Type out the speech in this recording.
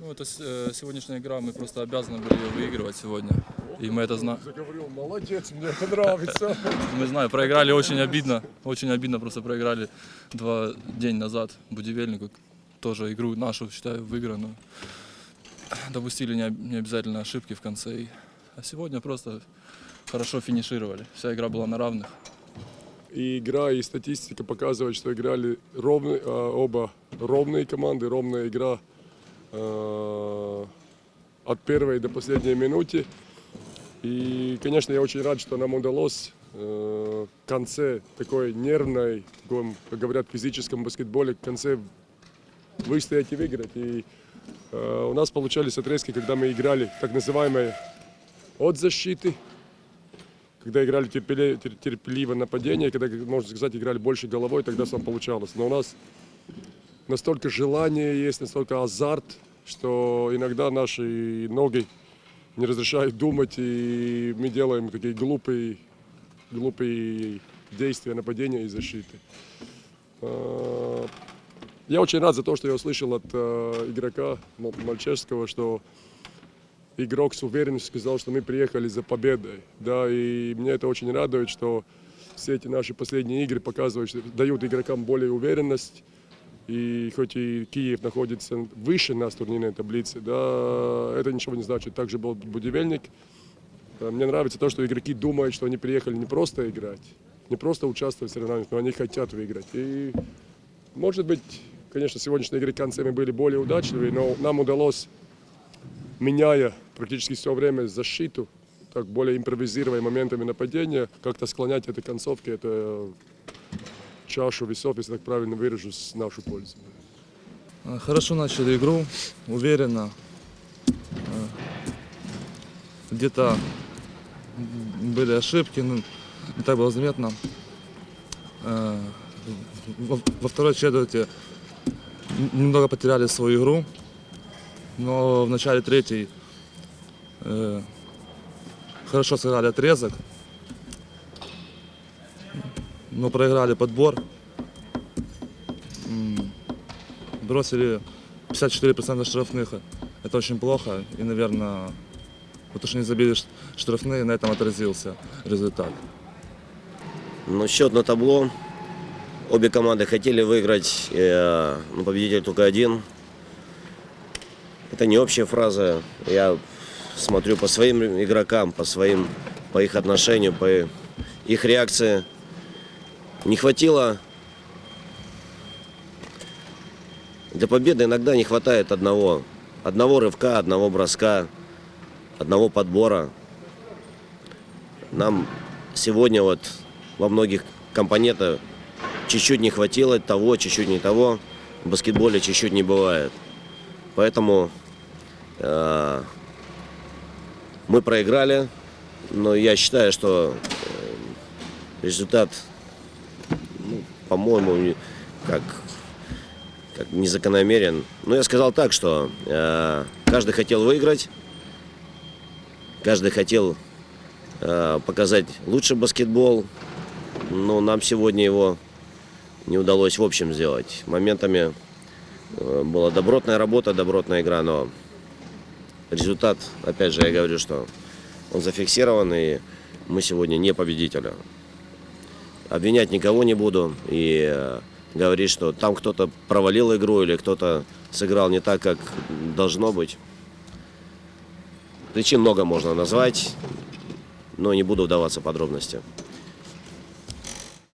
Ну, это э, сегодняшняя игра, мы просто обязаны были ее выигрывать сегодня. И мы это знаем. Заговорил, молодец, мне это нравится. Мы знаем, проиграли очень обидно. Очень обидно, просто проиграли два день назад Будивельнику. Тоже игру нашу, считаю, выигранную. Допустили не, об- не обязательно ошибки в конце. А сегодня просто хорошо финишировали. Вся игра была на равных. И игра, и статистика показывает, что играли ровные, а, оба ровные команды, ровная игра от первой до последней минуты. И, конечно, я очень рад, что нам удалось э, в конце такой нервной, как говорят, физическом баскетболе, в конце выстоять и выиграть. И э, у нас получались отрезки, когда мы играли так называемые от защиты, когда играли терпеливо нападение, когда, можно сказать, играли больше головой, тогда сам получалось. Но у нас настолько желание есть, настолько азарт, что иногда наши ноги не разрешают думать, и мы делаем такие глупые, глупые действия нападения и защиты. А, Я очень рад за то, что я услышал от э, игрока Мал- Мальчевского, что игрок с уверенностью сказал, что мы приехали за победой. Да, и меня это очень радует, что все эти наши последние игры показывают, что дают игрокам более уверенность. И хоть и Киев находится выше нас в турнирной таблице, да, это ничего не значит. Также был Будивельник. Э, Мне нравится то, что игроки думают, что они приехали не просто играть, не просто участвовать в соревнованиях, но они хотят выиграть. И, может быть, конечно, сегодняшние игры мы были более удачливые, но нам удалось меняя практически все время защиту, так более импровизируя моментами нападения, как-то склонять этой концовки, это чашу весов, если так правильно выражусь, в нашу пользу. Э, Хорошо начали игру, уверенно. Э, Где-то были ошибки, но не так было заметно. Э, Во, второй четверти немного потеряли свою игру, но в начале третьей э, хорошо сыграли отрезок, но проиграли подбор. Бросили 54% штрафных. Это очень плохо. И, наверное, то, что не забили штрафные, на этом отразился результат. Ну, счет на табло. Обе команды хотели выиграть, э, но победитель только один. Это не общая фраза. Я смотрю по своим игрокам, по своим, по их отношению, по их реакции. Не хватило. Для победы иногда не хватает одного. Одного рывка, одного броска, одного подбора. Нам сегодня вот во многих компонентах чуть-чуть не хватило того, чуть-чуть не того. В баскетболе чуть-чуть не бывает. Поэтому э, мы проиграли, но я считаю, что э, результат, по-моему, как, как незакономерен. Но я сказал так, что э, каждый хотел выиграть, каждый хотел э, показать лучший баскетбол, но нам сегодня его не удалось в общем сделать. Моментами э, была добротная работа, добротная игра, но результат, опять же, я говорю, что он зафиксирован, и мы сегодня не победители. Обвинять никого не буду и э, говорить, что там кто-то провалил игру или кто-то сыграл не так, как должно быть. Причин много можно назвать, но не буду вдаваться в подробности.